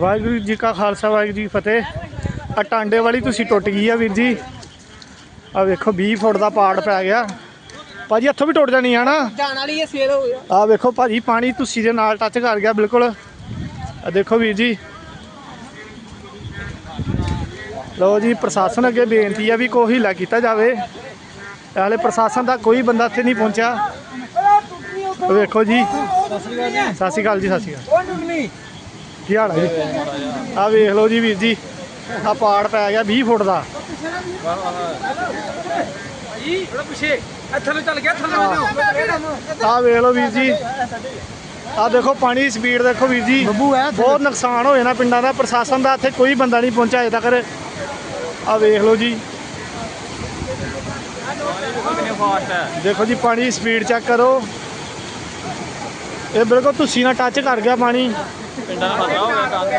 ਵਾਹਿਗੁਰੂ ਜੀ ਕਾ ਖਾਲਸਾ ਵਾਹਿਗੁਰੂ ਜੀ ਫਤਿਹ। ਆ ਟਾਂਡੇ ਵਾਲੀ ਤੁਸੀਂ ਟੁੱਟ ਗਈ ਆ ਵੀਰ ਜੀ। ਆ ਵੇਖੋ 20 ਫੁੱਟ ਦਾ ਪਾੜ ਪੈ ਗਿਆ। ਭਾਜੀ ਇੱਥੋਂ ਵੀ ਟੁੱਟ ਜਾਣੀ ਆ ਨਾ ਜਾਣ ਵਾਲੀ ਹੈ ਸੇਲ ਹੋ ਗਿਆ ਆ। ਵੇਖੋ ਭਾਜੀ ਪਾਣੀ ਤੁਸੀਂ ਦੇ ਨਾਲ ਟੱਚ ਕਰ ਗਿਆ ਬਿਲਕੁਲ। ਆ ਦੇਖੋ ਵੀਰ ਜੀ। ਲਓ ਜੀ ਪ੍ਰਸ਼ਾਸਨ ਅੱਗੇ ਬੇਨਤੀ ਆ ਵੀ ਕੋਈ ਹੀਲਾ ਕੀਤਾ ਜਾਵੇ। ਹਾਲੇ ਪ੍ਰਸ਼ਾਸਨ ਦਾ ਕੋਈ ਬੰਦਾ ਇੱਥੇ ਨਹੀਂ ਪਹੁੰਚਿਆ। ਵੇਖੋ ਜੀ। ਸਤਿ ਸ਼੍ਰੀ ਅਕਾਲ ਜੀ ਸਤਿ ਸ਼੍ਰੀ ਅਕਾਲ। ਕੀ ਹਾਲ ਹੈ ਜੀ। ਆ ਵੇਖ ਲਓ ਜੀ ਵੀਰ ਜੀ ਆ ਪਾੜ ਪੈ ਗਿਆ 20 ਫੁੱਟ ਦਾ। ਜੀ ਉਹਦਾ ਪਿੱਛੇ ਇੱਥੇ ਨੂੰ ਚੱਲ ਗਿਆ ਥੱਲੇ ਨੂੰ ਆ ਵੇਖ ਲਓ ਵੀਰ ਜੀ ਆ ਦੇਖੋ ਪਾਣੀ ਦੀ ਸਪੀਡ ਦੇਖੋ ਵੀਰ ਜੀ। ਬਹੁਤ ਨੁਕਸਾਨ ਹੋਇਆ ਨਾ ਪਿੰਡਾਂ ਦਾ ਪ੍ਰਸ਼ਾਸਨ ਦਾ ਇੱਥੇ ਕੋਈ ਬੰਦਾ ਨਹੀਂ ਪਹੁੰਚਿਆ ਅਜੇ ਤੱਕ। ਆ ਵੇਖ ਲਓ ਜੀ। ਦੇਖੋ ਜੀ ਪਾਣੀ ਦੀ ਸਪੀਡ ਚੈੱਕ ਕਰੋ। ਇਹ ਬਿਲਕੁਲ ਤੁਸੀਂ ਨਾਲ ਟੱਚ ਕਰ ਗਿਆ ਪਾਣੀ। ਪਿੰਡਾਂ ਦਾ ਖਤਰਾ ਹੋ ਗਿਆ ਕੰਮ